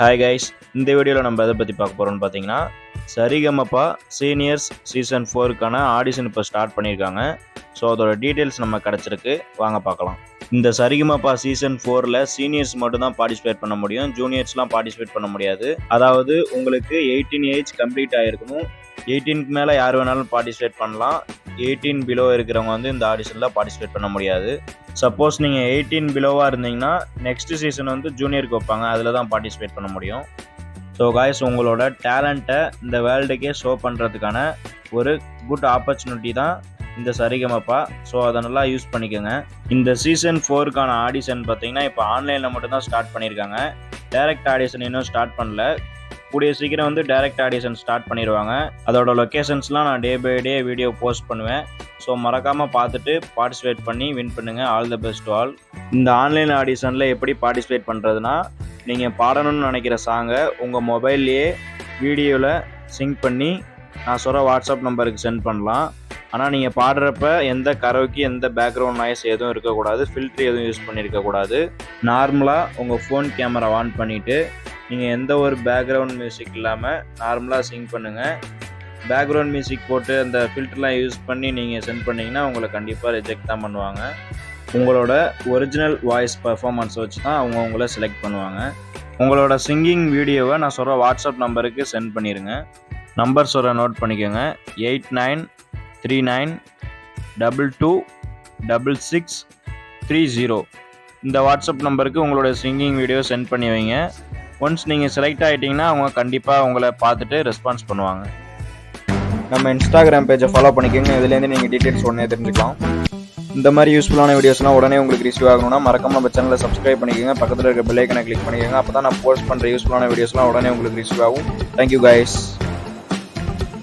Hi guys இந்த வீடியோவில் நம்ம எதை பற்றி பார்க்க போகிறோம்னு பார்த்தீங்கன்னா சரிகமப்பா சீனியர்ஸ் சீசன் ஃபோருக்கான ஆடிஷன் இப்போ ஸ்டார்ட் பண்ணியிருக்காங்க ஸோ அதோட டீட்டெயில்ஸ் நம்ம கிடச்சிருக்கு. வாங்க பார்க்கலாம். இந்த சரிகமப்பா சீசன் ஃபோரில் சீனியர்ஸ் மட்டும் தான் பார்ட்டிசிபேட் பண்ண முடியும். ஜூனியர்ஸ்லாம் பார்ட்டிசிபேட் பண்ண முடியாது. அதாவது உங்களுக்கு எயிட்டீன் ஏஜ் கம்ப்ளீட் ஆகிருக்கணும் எயிட்டீனுக்கு மேலே யார் வேணாலும் பார்ட்டிசிபேட் பண்ணலாம். எயிட்டீன் பிலோ இருக்கிறவங்க வந்து இந்த ஆடிஷனில் பார்ட்டிசிபேட் பண்ண முடியாது. சப்போஸ் நீங்கள் எயிட்டீன் பிலோவாக இருந்தீங்கன்னா நெக்ஸ்ட் சீசன் வந்து ஜூனியருக்கு வைப்பாங்க. அதில் தான் பார்ட்டிசிபேட் பண்ண முடியும். ஸோ காய்ஸ் உங்களோட டேலண்ட்டை இந்த வேர்ல்டுக்கே ஷோ பண்ணுறதுக்கான ஒரு குட் ஆப்பர்ச்சுனிட்டி தான் இந்த சரிகமப்பா. ஸோ அதை நல்லா யூஸ் பண்ணிக்கோங்க. இந்த சீசன் ஃபோருக்கான ஆடிஷன் பார்த்தீங்கன்னா இப்போ ஆன்லைனில் மட்டும்தான் ஸ்டார்ட் பண்ணியிருக்காங்க. டைரக்ட் ஆடிஷன் இன்னும் ஸ்டார்ட் பண்ணல. கூடிய சீக்கிரம் வந்து டைரக்ட் ஆடிஷன் ஸ்டார்ட் பண்ணிடுவாங்க. அதோட லொக்கேஷன்ஸ்லாம் நான் day by day video post பண்ணுவேன். ஸோ மறக்காமல் பார்த்துட்டு பார்ட்டிசிபேட் பண்ணி வின் பண்ணுங்கள் ஆல் த பெஸ்ட் ஆல் இந்த ஆன்லைன் ஆடிஷனில் எப்படி பார்ட்டிசிபேட் பண்ணுறதுனா நீங்கள் பாடணும்னு நினைக்கிற சாங்கை உங்கள் மொபைல்லையே வீடியோவில் சிங்க் பண்ணி நான் சொல்கிற வாட்ஸ்அப் நம்பருக்கு சென்ட் பண்ணலாம். ஆனால் நீங்கள் பாடுறப்ப எந்த கரோக்கி எந்த பேக்ரவுண்ட் நாய்ஸ் எதுவும் இருக்கக்கூடாது. ஃபில்ட்ரு எதுவும் யூஸ் பண்ணியிருக்கக்கூடாது நார்மலாக உங்கள் ஃபோன் கேமரா ஆன் பண்ணிவிட்டு நீங்கள் எந்த ஒரு பேக்ரவுண்ட் மியூசிக் இல்லாமல் நார்மலாக சிங் பண்ணுங்கள் பேக்ரவுண்ட் மியூசிக் போட்டு அந்த ஃபில்டர்லாம் யூஸ் பண்ணி நீங்கள் சென்ட் பண்ணிங்கன்னா உங்களை கண்டிப்பாக ரிஜெக்ட் தான் பண்ணுவாங்க. உங்களோட ஒரிஜினல் வாய்ஸ் பர்ஃபார்மன்ஸ் வச்சு தான் அவங்க உங்களை செலக்ட் பண்ணுவாங்க. உங்களோட சிங்கிங் வீடியோவை நான் சொல்கிற வாட்ஸ்அப் நம்பருக்கு சென்ட் பண்ணிடுங்க நம்பர் சொல்கிற நோட் பண்ணிக்கோங்க. Eight nine three nine double two double six three zero இந்த வாட்ஸ்அப் நம்பருக்கு உங்களோட சிங்கிங் வீடியோ சென்ட் பண்ணி வைங்க. ஒன்ஸ் நீங்கள் செலக்ட் ஆகிட்டிங்கன்னா அவங்க கண்டிப்பாக உங்களை பார்த்துட்டு ரெஸ்பான்ஸ் பண்ணுவாங்க. நம்ம இன்ஸ்டாகிராம் பேஜை ஃபாலோ பண்ணிக்கோங்க. இதுலேருந்து நீங்கள் டீட்டெயில்ஸ் உடனே தெரிஞ்சுக்கலாம். இந்த மாதிரி யூஸ்ஃபுல்லான வீடியோஸ்லாம் உடனே உங்களுக்கு ரிசீவ் ஆகணும்னா மறக்காம நம்ம சேனலை சப்ஸ்கிரைப் பண்ணிக்கோங்க. பக்கத்தில் இருக்க பெல் ஐக்கனை கிளிக் பண்ணிக்கோங்க. அப்போ தான் நான் போஸ்ட் பண்ணுற யூஸ்ஃபுல்லான வீடியோஸ்லாம் உடனே உங்களுக்கு ரிசீவ் ஆகும். Thank you guys